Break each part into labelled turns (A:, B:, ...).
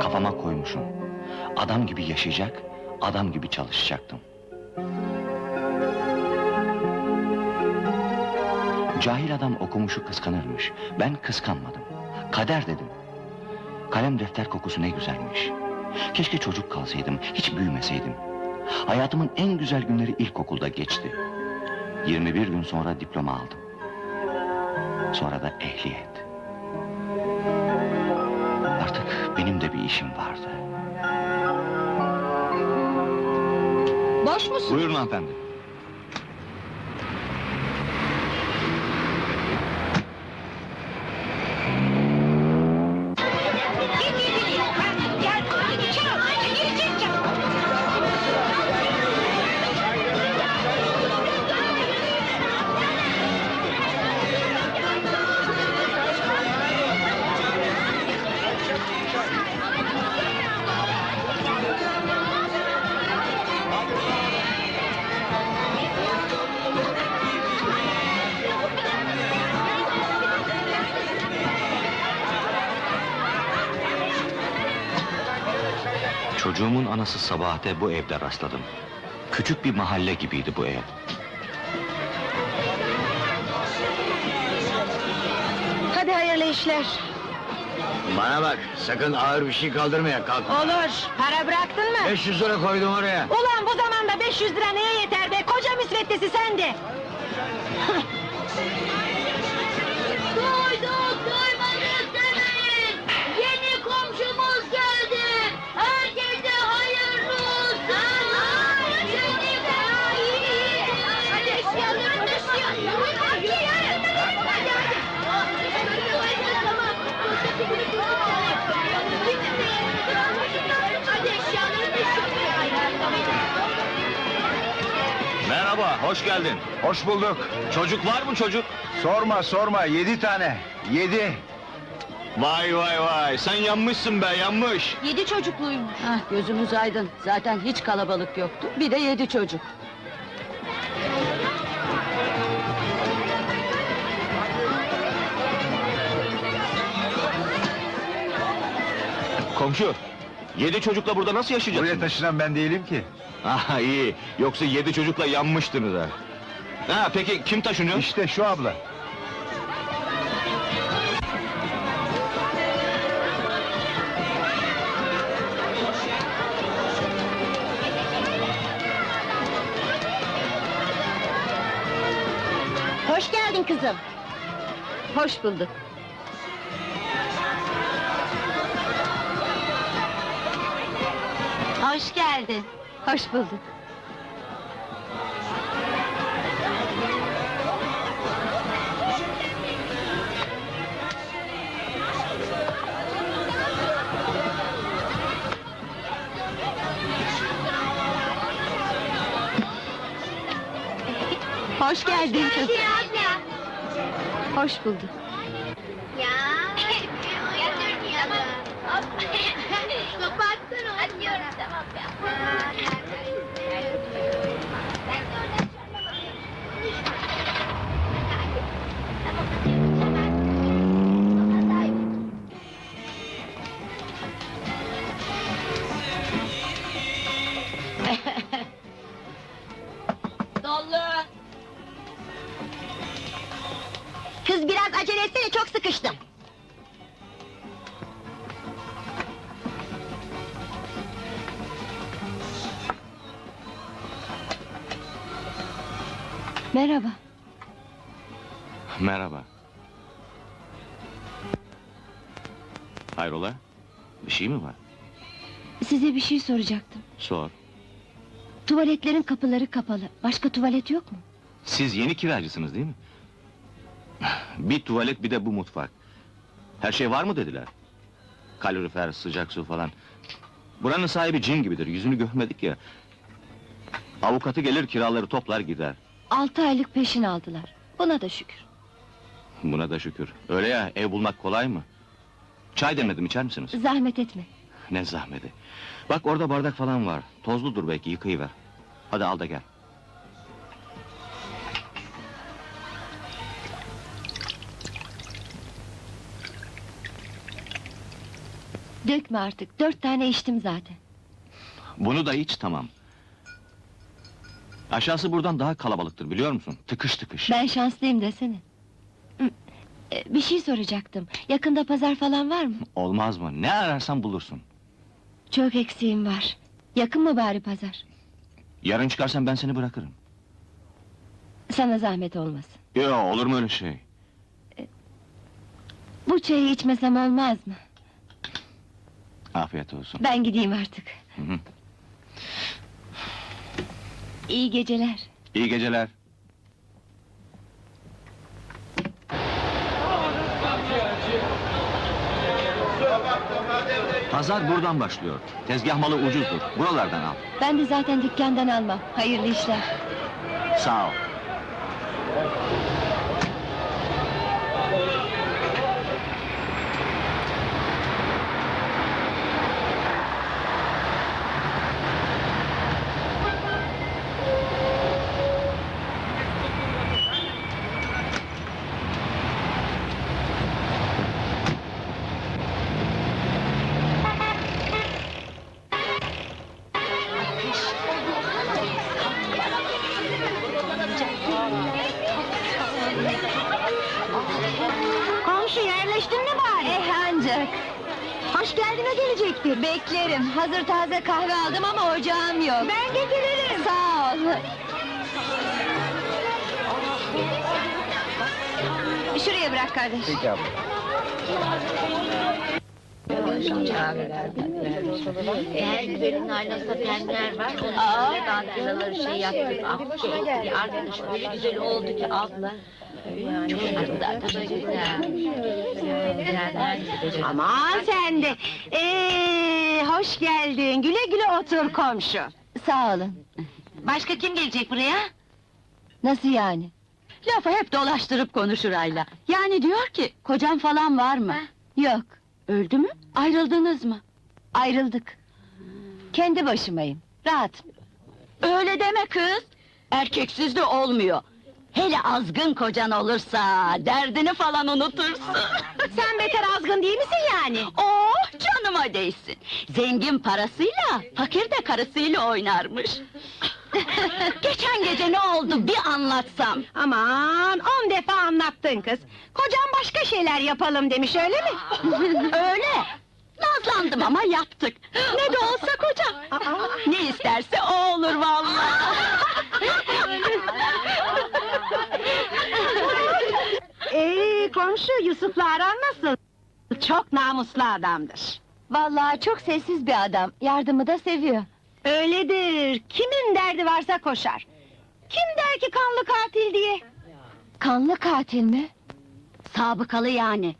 A: Kafama koymuşum. Adam gibi yaşayacak, adam gibi çalışacaktım. Cahil adam okumuşu kıskanırmış. Ben kıskanmadım. Kader dedim. Kalem defter kokusu ne güzelmiş. Keşke çocuk kalsaydım, hiç büyümeseydim. Hayatımın en güzel günleri ilkokulda geçti. 21 gün sonra diploma aldım. Sonra da ehliyet. Artık benim de bir işim vardı.
B: Boş musun?
A: Buyurun hanımefendi. Çocuğumun anası Sabahat'e bu evde rastladım. Küçük bir mahalle gibiydi bu ev.
B: Hadi hayırlı işler.
C: Bana bak, sakın ağır bir şey kaldırmaya kalkma.
B: Olur. Para bıraktın mı?
C: 500 lira koydum oraya.
B: Ulan bu zamanda 500 lira neye yeter be? Koca müsveddesi sende.
D: Duyduk duymadık demeyin. Yeni komşumuz geldi. Herkese hayırlı olsun. Seni de iyi. Hadi eşyalarını taşıyor. Hadi hadi. Hadi hadi. Tamam. Hadi eşyalarını taşıyor.
A: Merhaba, hoş geldin.
C: Hoş bulduk.
A: Çocuk var mı çocuk?
C: Sorma sorma, yedi tane. Yedi.
A: Vay vay vay, sen yanmışsın be, yanmış.
B: Yedi çocukluymuş.
E: Ah gözümüz aydın. Zaten hiç kalabalık yoktu. Bir de yedi çocuk.
A: Komşu, yedi çocukla burada nasıl yaşayacaksın?
C: Buraya taşınan ben değilim ki.
A: Aha iyi, yoksa yedi çocukla yanmıştınız ha. Ha peki kim taşınıyor?
C: İşte şu abla.
B: Hoş geldin kızım.
E: Hoş bulduk.
B: Hoş geldin.
E: Hoş bulduk. Hoş geldin kızım. Hoş bulduk. Merhaba.
A: Hayrola? Bir şey mi var?
E: Size bir şey soracaktım.
A: Sor.
E: Tuvaletlerin kapıları kapalı. Başka tuvalet yok mu?
A: Siz yeni kiracısınız değil mi? Bir tuvalet bir de bu mutfak. Her şey var mı dediler? Kalorifer, sıcak su falan. Buranın sahibi cin gibidir, yüzünü görmedik ya. Avukatı gelir kiraları toplar gider.
E: Altı aylık peşin aldılar. Buna da şükür.
A: Buna da şükür. Öyle ya, ev bulmak kolay mı? Çay demledim, içer misiniz?
E: Zahmet etme.
A: ne zahmeti. Bak orada bardak falan var. Tozludur belki yıkayıver. Hadi al da gel.
E: Dökme artık. Dört tane içtim zaten.
A: Bunu da iç tamam. Aşağısı buradan daha kalabalıktır biliyor musun? Tıkış tıkış.
E: Ben şanslıyım desene. E, Bir şey soracaktım. Yakında pazar falan var mı?
A: Olmaz mı? Ne ararsan bulursun.
E: Çok eksiğim var. Yakın mı bari pazar?
A: Yarın çıkarsan ben seni bırakırım.
E: Sana zahmet olmasın.
A: Yo olur mu öyle şey?
E: Bu çayı içmesem olmaz mı?
A: Afiyet olsun.
E: Ben gideyim artık.
A: Hı hı.
E: İyi geceler.
A: İyi geceler. Pazar buradan başlıyor. Tezgah malı ucuzdur. Buralardan al.
E: Ben de zaten dükkandan almam. Hayırlı işler.
A: Sağ ol.
B: Gelecektir.
E: Beklerim. Hazır taze kahve aldım ama ocağım yok.
B: Ben getiririm.
E: Sağ ol. Şuraya bırak kardeş.
F: Her güzelin aynasında penler var. Onun üstüne dantellaları şey yaptık. Ah, şey, arkadaş öyle güzel oldu ki abla. Çok güzel.
B: Aman sen de. Ee, hoş geldin. Güle güle otur komşu.
E: Sağ olun.
B: Başka kim gelecek buraya?
E: Nasıl yani?
D: Lafı hep dolaştırıp konuşur Ayla. Yani diyor ki, kocam falan var mı?
E: Yok.
D: Öldü mü? Ayrıldınız mı?
E: Ayrıldık. Kendi başımayım. Rahat.
D: Öyle deme kız. Erkeksiz de olmuyor. Hele azgın kocan olursa derdini falan unutursun.
B: Sen beter azgın değil misin yani?
D: oh canıma değsin. Zengin parasıyla, fakir de karısıyla oynarmış. Geçen gece ne oldu bir anlatsam.
B: Aman on defa anlattın kız. Kocam başka şeyler yapalım demiş öyle mi?
D: Öyle. Nazlandım ama yaptık. Ne de olsa kocam. Ne isterse o olur vallahi.
B: Ee, komşu Yusuf'la aran nasıl? Çok namuslu adamdır.
E: Vallahi çok sessiz bir adam. Yardımı da seviyor.
B: Öyledir. Kimin derdi varsa koşar. Kim der ki kanlı katil diye?
E: Kanlı katil mi?
D: Sabıkalı yani.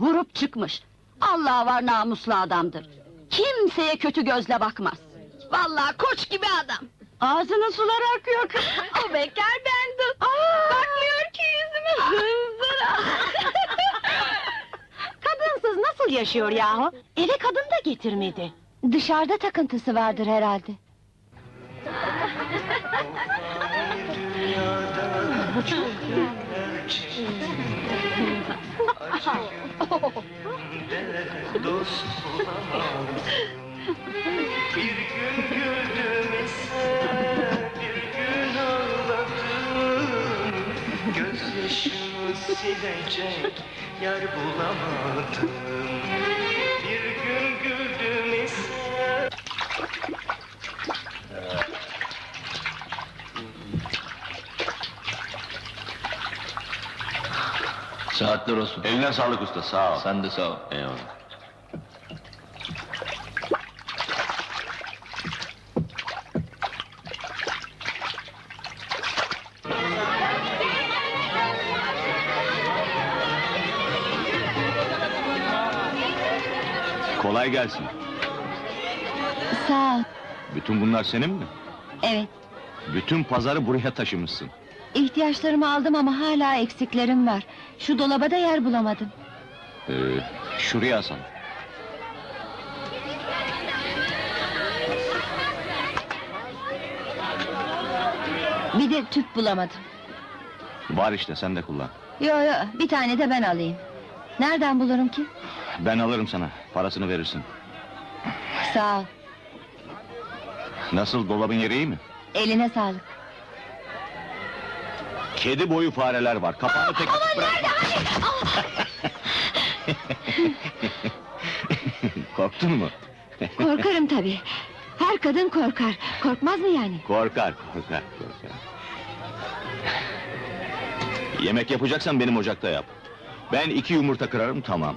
D: Vurup çıkmış. Allah var namuslu adamdır. Kimseye kötü gözle bakmaz. Vallahi koç gibi adam.
B: Ağzının suları akıyor kız.
D: O bekar bendim. Bakmıyor ki yüzüme hınzıra.
B: Kadınsız nasıl yaşıyor yahu? Eve kadın da getirmedi.
E: Dışarıda takıntısı vardır herhalde.
G: Bir gün güldüm ise bir gün ağladım Gözyaşımı silecek yer bulamadım Bir gün güldüm ise
A: Saatler olsun. Eline sağlık usta sağ ol. Sen de sağ ol. Eyvallah. Kolay gelsin.
E: Sağ ol.
A: Bütün bunlar senin mi?
E: Evet.
A: Bütün pazarı buraya taşımışsın.
E: İhtiyaçlarımı aldım ama hala eksiklerim var. Şu dolabada yer bulamadım.
A: Ee, şuraya Hasan.
E: Bir de tüp bulamadım.
A: Var işte sen de kullan.
E: Yo yo bir tane de ben alayım. Nereden bulurum ki?
A: Ben alırım sana. Parasını verirsin.
E: Sağ ol.
A: Nasıl dolabın yeri iyi mi?
E: Eline sağlık.
A: Kedi boyu fareler var. Kapağını tek açık bırakma. Korktun mu?
E: Korkarım tabii. Her kadın korkar. Korkmaz mı yani?
A: Korkar, korkar, korkar. Yemek yapacaksan benim ocakta yap. Ben iki yumurta kırarım, tamam.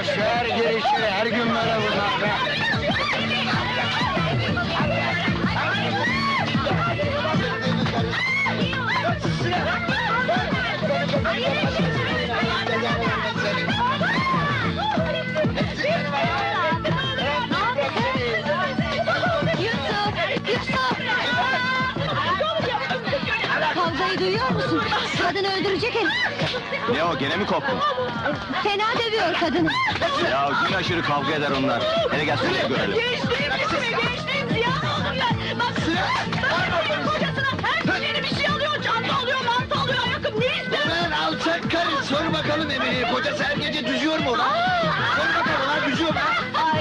C: Boş ver girişi, her gün böyle
D: Kavgayı duyuyor musun? Kadını öldürecek herif.
A: Ne o, gene mi koptun?
D: Fena dövüyor kadını.
A: ya gün aşırı kavga eder onlar. Hele gel şuraya görelim.
D: Gençliğim içime, gençliğim ziyan oldu ya. Bak, bak, kocasına her gün yeni bir şey alıyor, çanta alıyor, mantı alıyor, ayakkabı. Ne ister?
C: Lan alçak karı, sor bakalım Emine'ye. Kocası her gece düzüyor mu lan? Sor bakalım lan, düzüyor mu?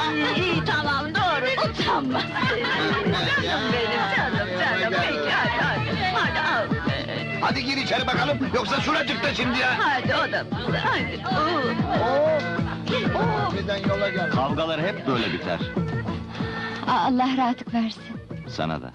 D: Ay iyi tamam doğru. Utanma. Hadi
C: gir içeri bakalım, yoksa şuracıkta şimdi ya.
D: Hadi odam. Hadi. Oo.
C: Birden yola gel.
A: Kavgalar hep böyle biter.
E: Allah rahatlık versin.
A: Sana da.